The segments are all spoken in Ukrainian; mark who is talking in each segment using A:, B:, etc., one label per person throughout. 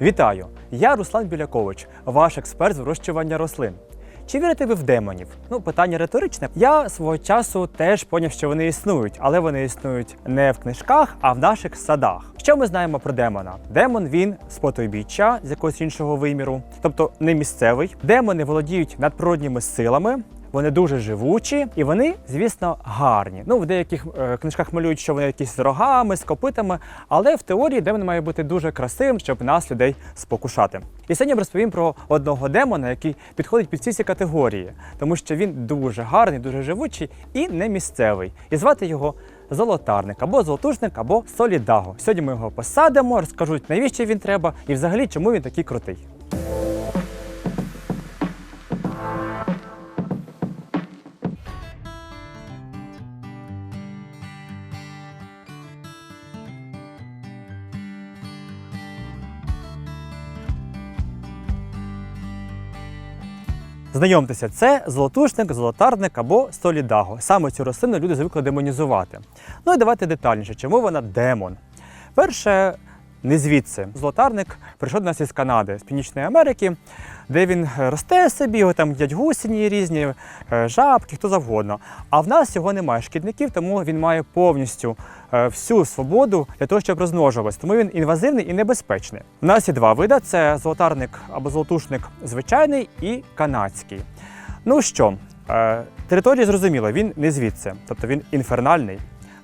A: Вітаю! Я Руслан Білякович, ваш експерт з вирощування рослин. Чи вірите ви в демонів? Ну, питання риторичне. Я свого часу теж поняв, що вони існують, але вони існують не в книжках, а в наших садах. Що ми знаємо про демона? Демон він з потойбіччя з якогось іншого виміру, тобто не місцевий. Демони володіють надприродніми силами. Вони дуже живучі і вони, звісно, гарні. Ну, в деяких е, книжках малюють, що вони якісь з рогами, з копитами, але в теорії демон має бути дуже красивим, щоб нас, людей, спокушати. І сьогодні я розповім про одного демона, який підходить під всі ці категорії, тому що він дуже гарний, дуже живучий і не місцевий. І звати його золотарник або золотушник, або солідаго. Сьогодні ми його посадимо, розкажуть, навіщо він треба і взагалі чому він такий крутий. Знайомтеся, це золотушник, золотарник або солідаго. Саме цю рослину люди звикли демонізувати. Ну і давайте детальніше, чому вона демон. Перше, не звідси. Золотарник прийшов до нас із Канади, з Північної Америки, де він росте собі, його там їдять гусені різні, е, жабки, хто завгодно. А в нас його немає шкідників, тому він має повністю е, всю свободу для того, щоб розмножуватися. Тому він інвазивний і небезпечний. У нас є два види: це золотарник або золотушник звичайний і канадський. Ну що, е, територія зрозуміла, він не звідси, тобто він інфернальний.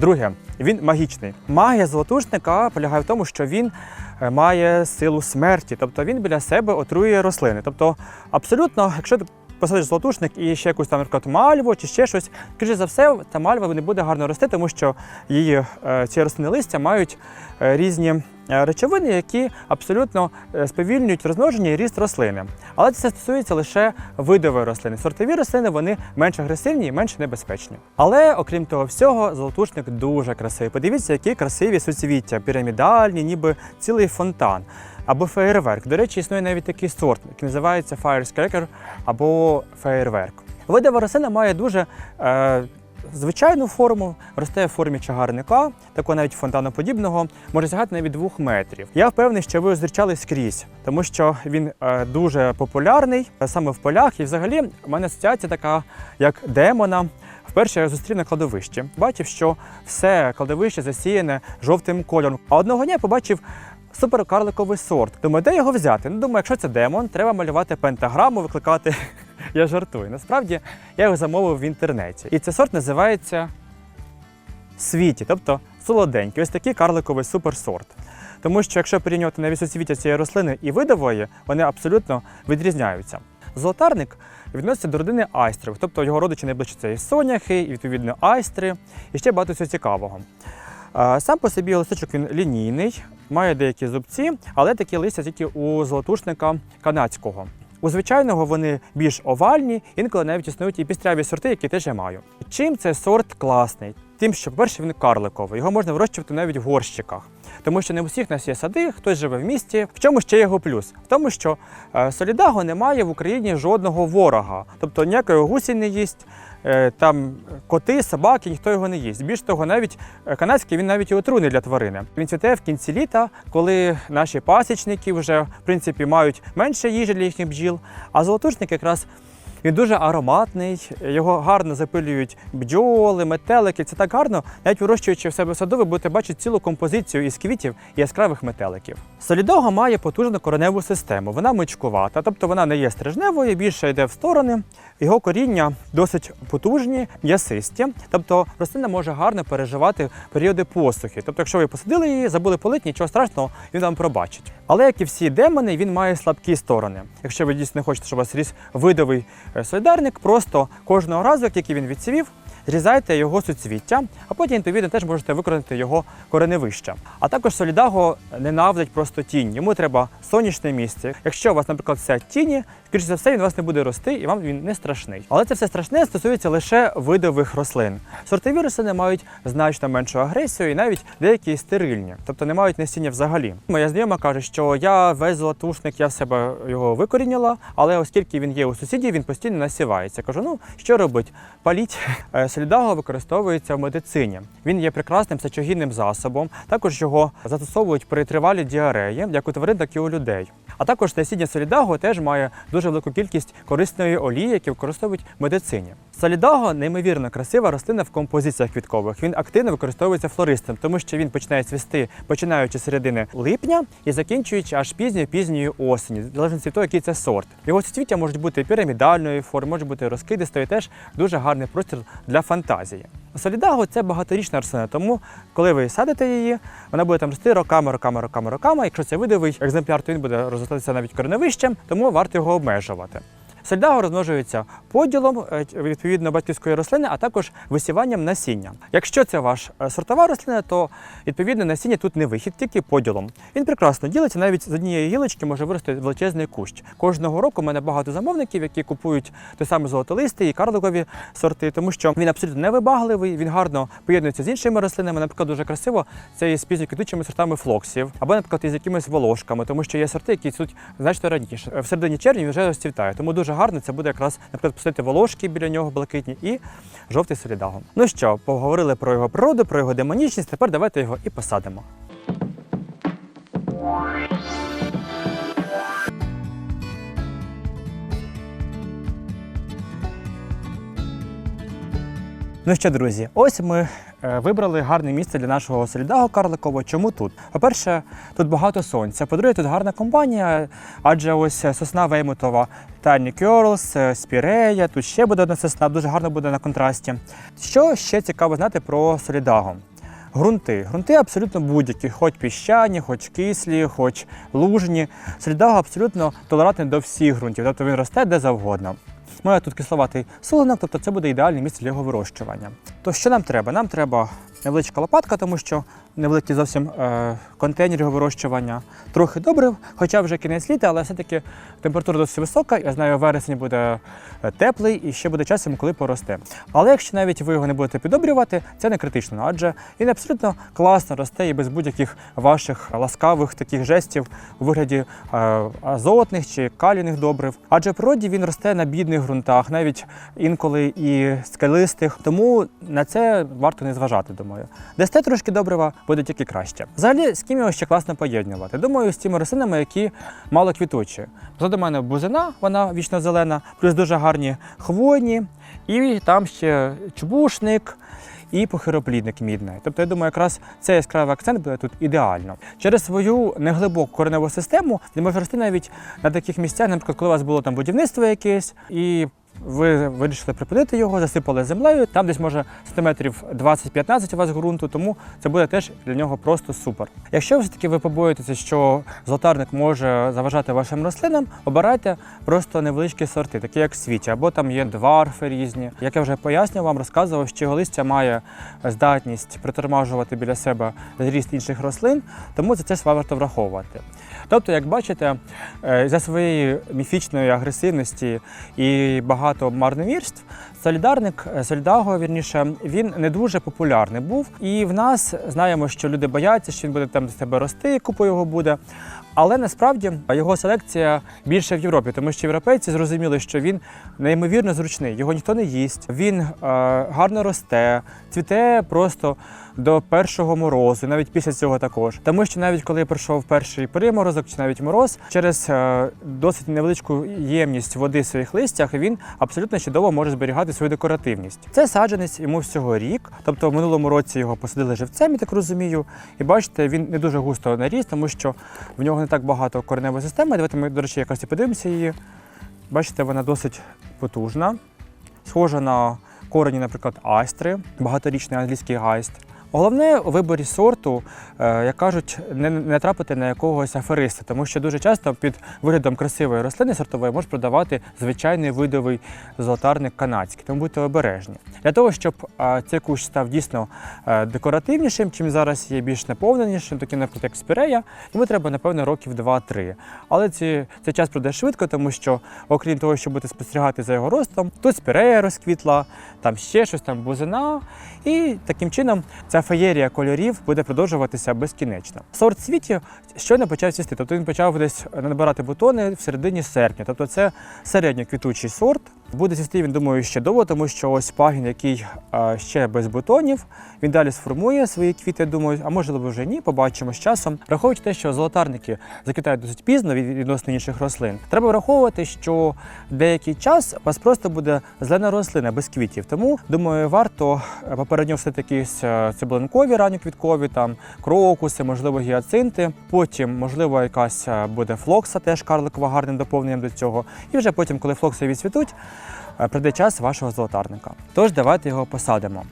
A: Друге, він магічний. Магія золотушника полягає в тому, що він е, має силу смерті, тобто він біля себе отруює рослини. Тобто, абсолютно, якщо ти посадиш золотушник і ще якусь там наприклад, мальву чи ще щось, скоріше за все, та мальва не буде гарно рости, тому що її е, ці рослини листя мають е, різні речовини, які абсолютно е, сповільнюють розмноження і ріст рослини. Але це стосується лише видової рослини. Сортові рослини вони менш агресивні і менш небезпечні. Але окрім того всього, золотушник дуже красивий. Подивіться, які красиві суцвіття, пірамідальні, ніби цілий фонтан. Або феєрверк. До речі, існує навіть такий сорт, який називається firecracker або феєрверк. Видова рослина має дуже е, звичайну форму, росте в формі чагарника, такого навіть фонтаноподібного, може сягати навіть двох метрів. Я впевнений, що ви зустрічали скрізь, тому що він е, дуже популярний е, саме в полях. І взагалі в мене асоціація така, як демона. Вперше я зустрів на кладовищі. Бачив, що все кладовище засіяне жовтим кольором. А одного дня я побачив суперкарликовий сорт. Думаю, де його взяти? Ну, думаю, якщо це демон, треба малювати пентаграму, викликати. Я жартую. Насправді я його замовив в інтернеті. І цей сорт називається світі, тобто солоденький. Ось такий карликовий суперсорт. Тому що якщо порівнювати навіть суцвіття цієї рослини і видової, вони абсолютно відрізняються. Золотарник відноситься до родини айстрових, тобто його родичі найближче це і соняхи, і відповідно айстри, і ще багато всього цікавого. Сам по собі листочок він лінійний, має деякі зубці, але такі листя тільки у золотушника канадського. У звичайного вони більш овальні, інколи навіть існують і пістряві сорти, які теж я маю. Чим цей сорт класний? Тим, що, по-перше, він карликовий, його можна вирощувати навіть в горщиках. Тому що не у всіх нас є сади, хтось живе в місті. В чому ще його плюс? В тому, що е, солідаго немає в Україні жодного ворога, тобто ніякої гусі не їсть, там коти, собаки, ніхто його не їсть. Більш того, навіть е, канадський він навіть і отруйний для тварини. Він цвіте в кінці літа, коли наші пасічники вже в принципі мають менше їжі для їхніх бджіл, а золотушник якраз. Він дуже ароматний, його гарно запилюють бджоли, метелики. Це так гарно. Навіть вирощуючи в себе в саду, ви будете бачити цілу композицію із квітів яскравих метеликів. Солідого має потужну кореневу систему. Вона мичкувата, тобто вона не є стрижневою, більше йде в сторони. Його коріння досить потужні, м'ясисті. Тобто рослина може гарно переживати періоди посухи. Тобто, якщо ви посадили її, забули полити, нічого страшного, він вам пробачить. Але як і всі демони, він має слабкі сторони. Якщо ви дійсно хочете, щоб у вас ріс видовий солідарник, просто кожного разу, як тільки він відцвів, зрізайте його суцвіття, а потім відповідно теж можете використати його кореневище. А також солідаго ненавидить просто тінь. Йому треба сонячне місце. Якщо у вас, наприклад, вся тіні, скоріше за все, він у вас не буде рости і вам він не страшний. Але це все страшне стосується лише видових рослин. Сортові рослини мають значно меншу агресію і навіть деякі стерильні, тобто не мають насіння взагалі. Моя знайома каже, що я весь золотушник, я в себе його викорінила, але оскільки він є у сусідів, він постійно насівається. Кажу, ну що робить? Паліть Е, використовується в медицині. Він є прекрасним сечогінним засобом. Також його застосовують при тривалій діареї, як у тварин, так і у людей. А також насіння солідаго теж має дуже велику кількість корисної олії, які використовують в медицині. Солідаго неймовірно красива рослина в композиціях квіткових. Він активно використовується флористом, тому що він починає цвісти починаючи з середини липня і закінчуючи аж пізньою пізньої осені, в залежності від того, який це сорт. Його суцвіття можуть бути пірамідальної форми, може бути розкидистої, теж дуже гарний простір для фантазії. Солідаго це багаторічна рослина, тому коли ви садите її, вона буде там рости роками, роками, роками, роками. Якщо це видовий екземпляр, то він буде розвиватися навіть кореневищем, тому варто його обмежувати. Сельдаго розмножується поділом е, відповідно батьківської рослини, а також висіванням насіння. Якщо це ваша е, сортова рослина, то відповідно насіння тут не вихід, тільки поділом. Він прекрасно ділиться, навіть з однієї гілочки може вирости величезний кущ. Кожного року в мене багато замовників, які купують той самий золотолистий і карликові сорти, тому що він абсолютно невибагливий, він гарно поєднується з іншими рослинами. Наприклад, дуже красиво це із пізньоквітучими сортами флоксів, або, наприклад, із якимись волошками, тому що є сорти, які цвітуть значно раніше. В середині червня вже розцвітає, тому дуже гарно це буде якраз, наприклад, посадити волошки біля нього блакитні і жовтий солідагом. Ну що, поговорили про його природу, про його демонічність. Тепер давайте його і посадимо. Ну що, друзі, ось ми е, вибрали гарне місце для нашого солідаго карликового. Чому тут? По-перше, тут багато сонця. По-друге, тут гарна компанія, адже ось сосна Веймутова, Tiny Curls, е, Спірея, тут ще буде одна сосна, дуже гарно буде на контрасті. Що ще цікаво знати про солідаго? Грунти. Грунти абсолютно будь-які, хоч піщані, хоч кислі, хоч лужні. Солідаго абсолютно толерантний до всіх ґрунтів, тобто він росте де завгодно. Має тут кисловатий солонок, тобто це буде ідеальне місце для його вирощування. То що нам треба? Нам треба невеличка лопатка, тому що невеликий зовсім е, контейнер його вирощування. Трохи добрив, хоча вже кінець літа, але все-таки температура досить висока. Я знаю, вересень буде е, теплий і ще буде час йому, коли поросте. Але якщо навіть ви його не будете підобрювати, це не критично, адже він абсолютно класно росте і без будь-яких ваших ласкавих таких жестів у вигляді е, азотних чи калійних добрив. Адже в природі він росте на бідних ґрунтах, навіть інколи і скалистих. Тому на це варто не зважати, думаю. Дасте трошки добрива, буде тільки краще. Взагалі, з ким його ще класно поєднувати? Думаю, з тими рослинами, які мало квітучі. Позаду мене бузина, вона вічно зелена, плюс дуже гарні хвойні, і там ще чубушник. І похироплідник мідний. Тобто, я думаю, якраз цей яскравий акцент буде тут ідеально. Через свою неглибоку кореневу систему він може рости навіть на таких місцях, наприклад, коли у вас було там будівництво якесь, і ви вирішили припинити його, засипали землею. Там десь може сантиметрів 20-15 у вас ґрунту, тому це буде теж для нього просто супер. Якщо все таки ви побоїтеся, що золотарник може заважати вашим рослинам, обирайте просто невеличкі сорти, такі як світі, або там є дварфи різні. Як я вже пояснював вам, розказував, що його листя має здатність притормажувати біля себе зріст інших рослин, тому за це варто враховувати. Тобто, як бачите, е, за своєї міфічної агресивності і багато марновірств, солідарник, е, солідаго, вірніше, він не дуже популярний був. І в нас знаємо, що люди бояться, що він буде там з тебе рости, купу його буде. Але насправді його селекція більше в Європі, тому що європейці зрозуміли, що він неймовірно зручний, його ніхто не їсть. Він е, гарно росте, цвіте просто до першого морозу, навіть після цього також. Тому що навіть коли пройшов перший приморозок чи навіть мороз, через е, досить невеличку ємність води в своїх листях він абсолютно чудово може зберігати свою декоративність. Це саджанець йому всього рік, тобто в минулому році його посадили живцем, я так розумію. І бачите, він не дуже густо наріс, тому що в нього не так багато кореневої системи. Давайте ми, до речі, якось і подивимося її. Бачите, вона досить потужна, схожа на корені, наприклад, айстри, багаторічний англійський гайст. Головне у виборі сорту, е, як кажуть, не, трапити на якогось афериста, тому що дуже часто під виглядом красивої рослини сортової можуть продавати звичайний видовий золотарник канадський, тому будьте обережні. Для того, щоб е, цей кущ став дійсно е, декоративнішим, чим зараз є більш наповненішим, таким, наприклад, як спірея, йому треба, напевно, років 2-3. Але ці, цей час пройде швидко, тому що, окрім того, що будете спостерігати за його ростом, тут спірея розквітла, там ще щось, там бузина. І таким чином ця феєрія кольорів буде продовжуватися безкінечно. Сорт світі щойно почав цвісти, тобто він почав десь набирати бутони в середині серпня. Тобто це середньоквітучий сорт. Буде цвісти, він думаю, ще довго, тому що ось пагін, який е, ще без бутонів, він далі сформує свої квіти, думаю, а можливо вже ні, побачимо з часом. Враховуючи те, що золотарники заквітають досить пізно від відносно інших рослин, треба враховувати, що деякий час у вас просто буде зелена рослина без квітів. Тому думаю, варто е, попередньо все-таки якісь е, цибулинкові ранньоквіткові, там крокуси, можливо, гіацинти. Потім, можливо, якась буде флокса, теж карликова гарним доповненням до цього. І вже потім, коли флокси відцвітуть, прийде час вашого золотарника. Тож давайте його посадимо.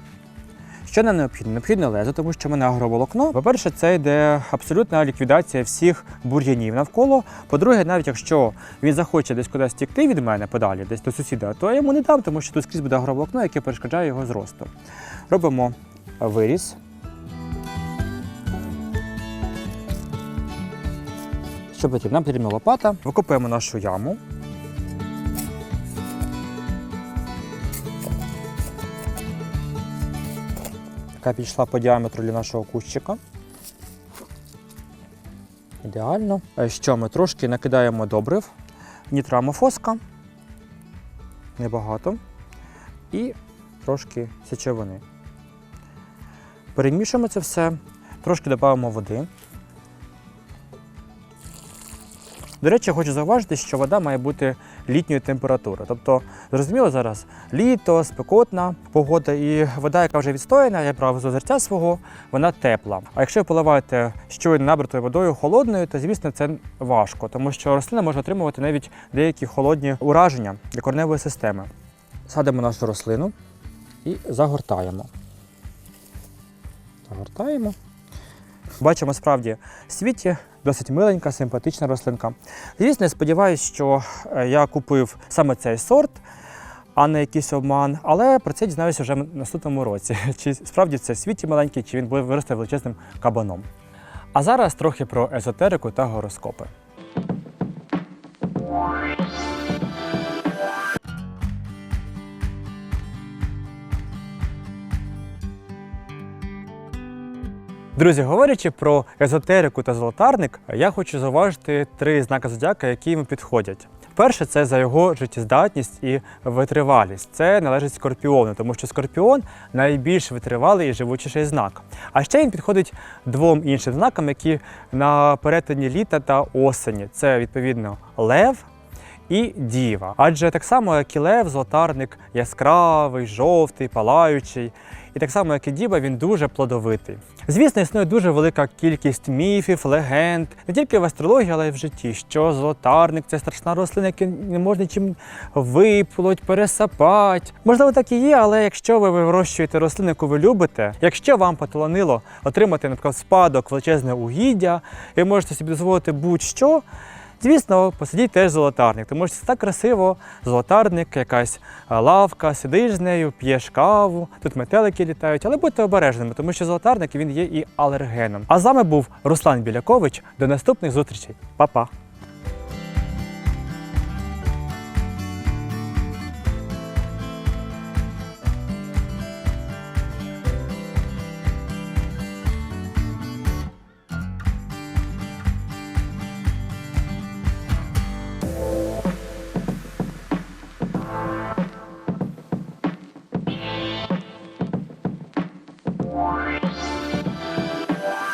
A: Що нам необхідно? Необхідно лезо, тому що в мене агроволокно. По-перше, це йде абсолютна ліквідація всіх бур'янів навколо. По-друге, навіть якщо він захоче десь кудись тікти від мене подалі, десь до сусіда, то я йому не дам, тому що тут скрізь буде агроволокно, яке перешкоджає його зросту. Робимо виріз. Що потрібно? Нам потрібна лопата. Викопуємо нашу яму. Яка підійшла по діаметру для нашого кущика. Ідеально. Що ми трошки накидаємо добрив, нітрамофоска, небагато, і трошки сечовини. Перемішуємо це все, трошки додаємо води. До речі, хочу зауважити, що вода має бути літньої температури. Тобто, зрозуміло, зараз літо, спекотна погода, і вода, яка вже відстояна, я брав з озерця свого, вона тепла. А якщо ви поливаєте щойно набратою водою холодною, то звісно це важко, тому що рослина може отримувати навіть деякі холодні ураження для корневої системи. Садимо нашу рослину і загортаємо. Загортаємо. Бачимо справді в світі досить миленька, симпатична рослинка. Звісно, я сподіваюся, що е, я купив саме цей сорт, а не якийсь обман. Але про це дізнаюся вже в наступному році. Чи справді це в світі маленький, чи він буде виросте величезним кабаном. А зараз трохи про езотерику та гороскопи. Друзі, говорячи про езотерику та золотарник, я хочу зауважити три знаки зодіака, які йому підходять. Перше це за його життєздатність і витривалість. Це належить скорпіону, тому що скорпіон найбільш витривалий і живучіший знак. А ще він підходить двом іншим знакам, які на перетині літа та осені. Це відповідно лев. І діва. Адже так само, як і лев, золотарник яскравий, жовтий, палаючий. І так само, як і діва, він дуже плодовитий. Звісно, існує дуже велика кількість міфів, легенд, не тільки в астрології, але й в житті, що золотарник це страшна рослина, яку не можна чим виплоть, пересапати. Можливо, так і є, але якщо ви вирощуєте рослину, яку ви любите, якщо вам поталанило отримати, наприклад, спадок величезне угіддя, ви можете собі дозволити будь-що. Звісно, посидіть теж золотарник, тому що це так красиво, золотарник, якась лавка, сидиш з нею, п'єш каву, тут метелики літають, але будьте обережними, тому що золотарник він є і алергеном. А з вами був Руслан Білякович. До наступних зустрічей. Па-па!